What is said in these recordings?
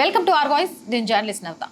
Welcome to R voice నేను journalist Navata.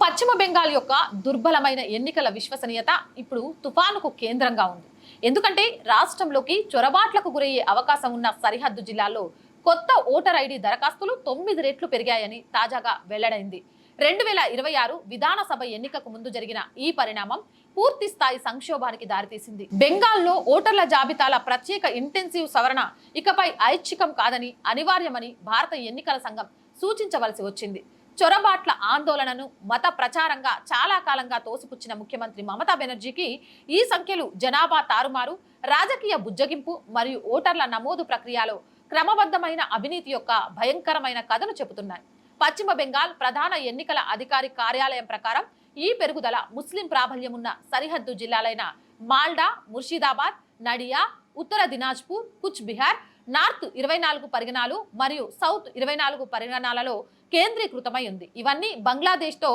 పశ్చిమ బెంగాల్ యొక్క దుర్బలమైన ఎన్నికల విశ్వసనీయత ఇప్పుడు తుఫానుకు కేంద్రంగా ఉంది. ఎందుకంటే రాష్ట్రంలోకి చొరబాట్లకు గురయ్యే అవకాశం ఉన్న సరిహద్దు జిల్లాల్లో కొత్త ఓటర్ ఐడి దరఖాస్తులు తొమ్మిది రెట్లు పెరిగాయని తాజాగా వెల్లడైంది. రెండు వేల ఇరవై ఆరు విధానసభ ఎన్నికకు ముందు జరిగిన ఈ పరిణామం పూర్తి స్థాయి సంక్షోభానికి దారితీసింది. బెంగాల్లో ఓటర్ల జాబితాల ప్రత్యేక ఇంటెన్సివ్ సవరణ ఇకపై ఐచ్ఛికం కాదని అనివార్యమని భారత ఎన్నికల సంఘం సూచించవలసి వచ్చింది. చొరబాట్ల ఆందోళనను మత ప్రచారంగా చాలా కాలంగా తోసిపుచ్చిన ముఖ్యమంత్రి మమతా బెనర్జీకి ఈ సంఖ్యలు జనాభా తారుమారు రాజకీయ బుజ్జగింపు మరియు ఓటర్ల నమోదు ప్రక్రియలో క్రమబద్ధమైన అవినీతి యొక్క భయంకరమైన కథను చెబుతున్నాయి. పశ్చిమ బెంగాల్ ప్రధాన ఎన్నికల అధికారి కార్యాలయం ప్రకారం ఈ పెరుగుదల ముస్లిం ప్రాబల్యం ఉన్న సరిహద్దు జిల్లాలైన మాల్డా ముర్షిదాబాద్ నడియా ఉత్తర దినాజ్పూర్ కుచ్ బిహార్ నార్త్ ఇరవై నాలుగు పరిగణాలు మరియు సౌత్ ఇరవై నాలుగు పరిగణాలలో కేంద్రీకృతమై ఉంది. ఇవన్నీ బంగ్లాదేశ్తో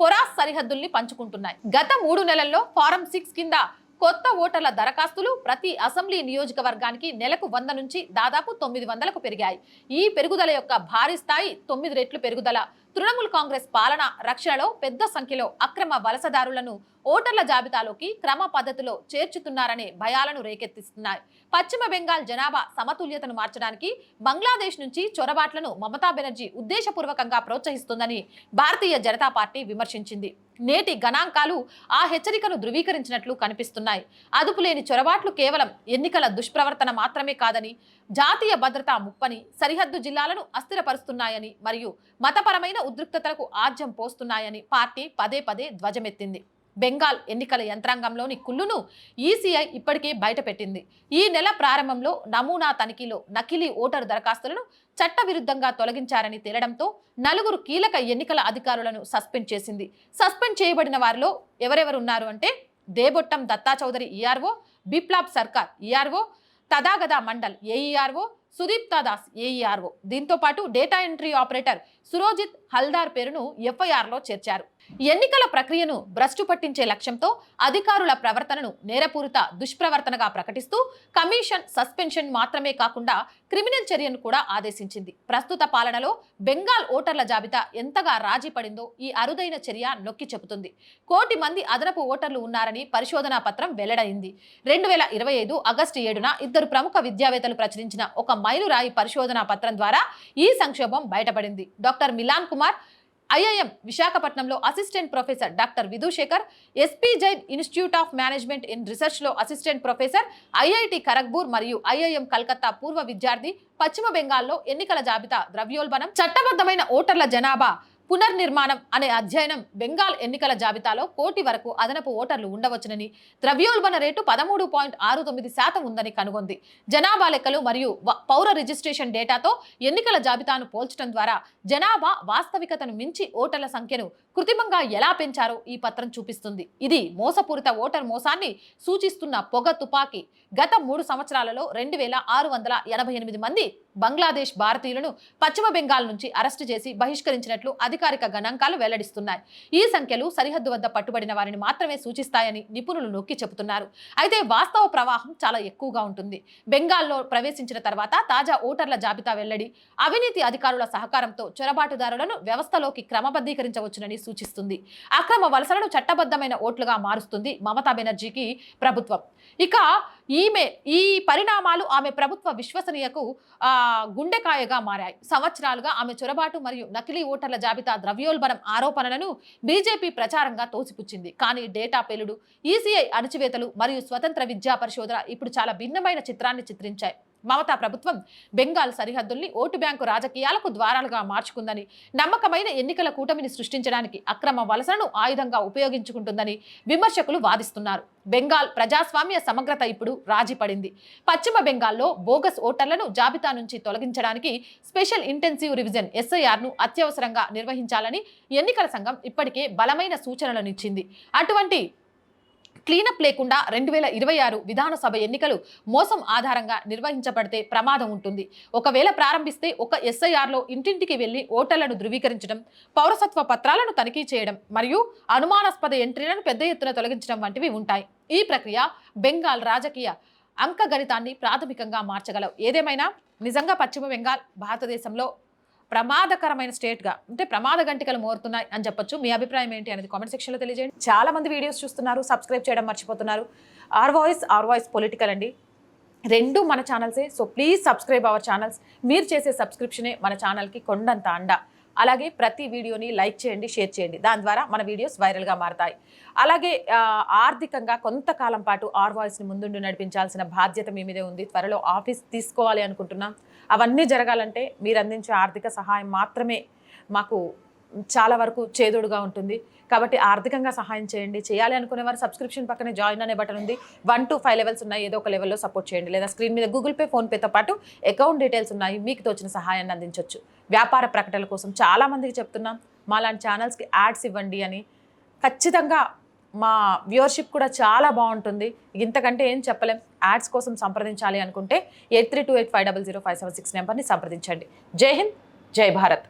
ఫొరాస్ సరిహద్దుల్ని పంచుకుంటున్నాయి. గత మూడు నెలల్లో ఫారం సిక్స్ కింద కొత్త ఓటర్ల దరఖాస్తులు ప్రతి అసెంబ్లీ నియోజకవర్గానికి నెలకు వంద నుంచి దాదాపు తొమ్మిది వందలకు పెరిగాయి. ఈ పెరుగుదల యొక్క భారీ స్థాయి తొమ్మిది రెట్లు పెరుగుదల తృణమూల్ కాంగ్రెస్ పాలన రక్షణలో పెద్ద సంఖ్యలో అక్రమ వలసదారులను ఓటర్ల జాబితాలోకి క్రమ పద్ధతిలో చేర్చుతున్నారనే భయాలను రేకెత్తిస్తున్నాయి. పశ్చిమ బెంగాల్ జనాభా సమతుల్యతను మార్చడానికి బంగ్లాదేశ్ నుంచి చొరబాట్లను మమతా బెనర్జీ ఉద్దేశపూర్వకంగా ప్రోత్సహిస్తుందని భారతీయ జనతా పార్టీ విమర్శించింది. నేటి గణాంకాలు ఆ హెచ్చరికను ధృవీకరించినట్లు కనిపిస్తున్నాయి. అదుపులేని చొరబాట్లు కేవలం ఎన్నికల దుష్ప్రవర్తన మాత్రమే కాదని జాతీయ భద్రతా ముప్పని సరిహద్దు జిల్లాలను అస్థిరపరుస్తున్నాయని మరియు మతపరమైన ఉద్రిక్తతలకు ఆజ్యం పోస్తున్నాయని పార్టీ పదే పదే ధ్వజమెత్తింది. బెంగాల్ ఎన్నికల యంత్రాంగంలోని కుళ్ళును ఈసీఐ ఇప్పటికే బయటపెట్టింది. ఈ నెల ప్రారంభంలో నమూనా తనిఖీలో నకిలీ ఓటరు దరఖాస్తులను చట్టవిరుద్ధంగా తొలగించారని తేలడంతో నలుగురు కీలక ఎన్నికల అధికారులను సస్పెండ్ చేసింది. సస్పెండ్ చేయబడిన వారిలో ఎవరెవరున్నారు అంటే Debottam Datta Chowdhury ERO Biplab Sarkar ERO Tathagata Mandal AERO Sudipta Das AERO. దీంతో పాటు data entry operator Surojit Haldar పేరును ఎఫ్ఐఆర్లో చేర్చారు. ఎన్నికల ప్రక్రియను భ్రష్టు పట్టించే లక్ష్యంతో అధికారుల ప్రవర్తనను నేరపూరిత దుష్ప్రవర్తనగా ప్రకటిస్తూ కమిషన్ సస్పెన్షన్ మాత్రమే కాకుండా క్రిమినల్ చర్యను కూడా ఆదేశించింది. ప్రస్తుత పాలనలో బెంగాల్ ఓటర్ల జాబితా ఎంతగా రాజీ పడిందో ఈ అరుదైన చర్య నొక్కి చెబుతుంది. కోటి మంది అదనపు ఓటర్లు ఉన్నారని పరిశోధనా పత్రం వెల్లడైంది. రెండు వేల ఇరవై ఐదు ఆగస్టు ఏడున ఇద్దరు ప్రముఖ విద్యావేత్తలు ప్రచురించిన ఒక మైలురాయి పరిశోధనా పత్రం ద్వారా ఈ సంక్షోభం బయటపడింది. డాక్టర్ మిలాన్ కుమార్ ఐఐఎం విశాఖపట్నంలో assistant professor doctor Vidhushekhar SP Jain institute of management in రీసెర్చ్లో assistant professor IIT Kharagpur మరియు ఐఐఎం కల్కత్తా పూర్వ విద్యార్థి పశ్చిమ బెంగాల్లో ఎన్నికల జాబితా ద్రవ్యోల్బణం చట్టబద్ధమైన ఓటర్ల జనాభా పునర్నిర్మాణం అనే అధ్యయనం బెంగాల్ ఎన్నికల జాబితాలో కోటి వరకు అదనపు ఓటర్లు ఉండవచ్చునని ద్రవ్యోల్బణ రేటు పదమూడు పాయింట్ ఆరు తొమ్మిది శాతం ఉందని కనుగొంది. జనాభా లెక్కలు మరియు వ- పౌర రిజిస్ట్రేషన్ డేటాతో ఎన్నికల జాబితాను పోల్చడం ద్వారా జనాభా వాస్తవికతను మించి ఓటర్ల సంఖ్యను కృత్రిమంగా ఎలా పెంచారో ఈ పత్రం చూపిస్తుంది. ఇది మోసపూరిత ఓటర్ మోసాన్ని సూచిస్తున్న పొగ తుపాకీ. గత మూడు సంవత్సరాలలో రెండు వేల ఆరు వందల ఎనభై ఎనిమిది మంది బంగ్లాదేశ్ భారతీయులను పశ్చిమ బెంగాల్ నుంచి అరెస్టు చేసి బహిష్కరించినట్లు అధికారిక గణాంకాలు వెల్లడిస్తున్నాయి. ఈ సంఖ్యలు సరిహద్దు వద్ద పట్టుబడిన వారిని మాత్రమే సూచిస్తాయని నిపుణులు నొక్కి చెబుతున్నారు. అయితే వాస్తవ ప్రవాహం చాలా ఎక్కువగా ఉంటుంది. బెంగాల్లో ప్రవేశించిన తర్వాత తాజా ఓటర్ల జాబితా వెల్లడి అవినీతి అధికారుల సహకారంతో చొరబాటుదారులను వ్యవస్థలోకి క్రమబద్ధీకరించవచ్చునని సూచిస్తుంది. అక్రమ వలసలను చట్టబద్ధమైన ఓట్లుగా మారుస్తుంది మమతా బెనర్జీకి ప్రభుత్వం. ఇక ఈమె ఈ పరిణామాలు ఆమె ప్రభుత్వ విశ్వసనీయకు గుండెకాయగా మారాయి. సంవత్సరాలుగా ఆమె చొరబాటు మరియు నకిలీ ఓటర్ల జాబితా ద్రవ్యోల్బణం ఆరోపణలను బీజేపీ ప్రచారంగా తోసిపుచ్చింది. కానీ డేటా పేలుడు ఈసీఐ అణచివేతలు మరియు స్వతంత్ర విద్యా పరిశోధన ఇప్పుడు చాలా భిన్నమైన చిత్రాన్ని చిత్రించాయి. మమతా ప్రభుత్వం బెంగాల్ సరిహద్దుల్ని ఓటు బ్యాంకు రాజకీయాలకు ద్వారాలుగా మార్చుకుందని నమ్మకమైన ఎన్నికల కూటమిని సృష్టించడానికి అక్రమ వలసలను ఆయుధంగా ఉపయోగించుకుంటుందని విమర్శకులు వాదిస్తున్నారు. బెంగాల్ ప్రజాస్వామ్య సమగ్రత ఇప్పుడు రాజీ పడింది. పశ్చిమ బెంగాల్లో బోగస్ ఓటర్లను జాబితా నుంచి తొలగించడానికి స్పెషల్ ఇంటెన్సివ్ రివిజన్ ఎస్ఐఆర్ను అత్యవసరంగా నిర్వహించాలని ఎన్నికల సంఘం ఇప్పటికే బలమైన సూచనలనిచ్చింది అటువంటి క్లీనప్ లేకుండా రెండు వేల ఇరవై ఆరు విధానసభ ఎన్నికలు మోసం ఆధారంగా నిర్వహించబడితే ప్రమాదం ఉంటుంది. ఒకవేళ ప్రారంభిస్తే ఒక ఎస్ఐఆర్లో ఇంటింటికి వెళ్ళి ఓటర్లను ధృవీకరించడం పౌరసత్వ పత్రాలను తనిఖీ చేయడం మరియు అనుమానాస్పద ఎంట్రీలను పెద్ద ఎత్తున తొలగించడం వంటివి ఉంటాయి. ఈ ప్రక్రియ బెంగాల్ రాజకీయ అంకగణితాన్ని ప్రాథమికంగా మార్చగలవు. ఏదేమైనా? నిజంగా పశ్చిమ బెంగాల్ భారతదేశంలో ప్రమాదకరమైన స్టేట్గా అంటే ప్రమాద గంటికలు మోరుతున్నాయి అని చెప్పొచ్చు. మీ అభిప్రాయం ఏంటి అనేది కామెంట్ సెక్షన్లో తెలియజేయండి. చాలా మంది వీడియోస్ చూస్తున్నారు సబ్స్క్రైబ్ చేయడం మర్చిపోతున్నారు. R voice R voice political అండి. రెండు మన ఛానల్సే so please subscribe our channels మీరు చేసే సబ్స్క్రిప్షనే మన ఛానల్కి కొండంత అండ. అలాగే ప్రతి వీడియోని లైక్ చేయండి షేర్ చేయండి. దాని ద్వారా మన వీడియోస్ వైరల్గా మారతాయి. అలాగే ఆర్థికంగా కొంతకాలం పాటు ఆర్ వాయిస్ని ముందుండి నడిపించాల్సిన బాధ్యత మీ మీదే ఉంది. త్వరలో ఆఫీస్ తీసుకోవాలి అనుకుంటున్నాం. అవన్నీ జరగాలంటే మీరు అందించే ఆర్థిక సహాయం మాత్రమే మాకు చాలా వరకు చేదోడుగా ఉంటుంది. కాబట్టి ఆర్థికంగా సహాయం చేయండి. చేయాలి అనుకునే వారు సబ్స్క్రిప్షన్ పక్కనే జాయిన్ అనే బటన్ ఉంది. వన్ టు ఫైవ్ లెవెల్స్ ఉన్నాయి. ఏదో ఒక లెవెల్లో సపోర్ట్ చేయండి. లేదా స్క్రీన్ మీద గూగుల్ పే ఫోన్పేతో పాటు అకౌంట్ డీటెయిల్స్ ఉన్నాయి. మీకు తోచిన సహాయాన్ని అందించవచ్చు వ్యాపార ప్రకటనల కోసం చాలామందికి చెప్తున్నాం. మా లాంటి ఛానల్స్కి యాడ్స్ ఇవ్వండి అని. ఖచ్చితంగా మా వ్యూవర్షిప్ కూడా చాలా బాగుంటుంది. ఇంతకంటే ఏం చెప్పలేం. యాడ్స్ కోసం సంప్రదించాలి అనుకుంటే eight three two eight five double zero five seven six నెంబర్ని సంప్రదించండి. జై హింద్ జై భారత్.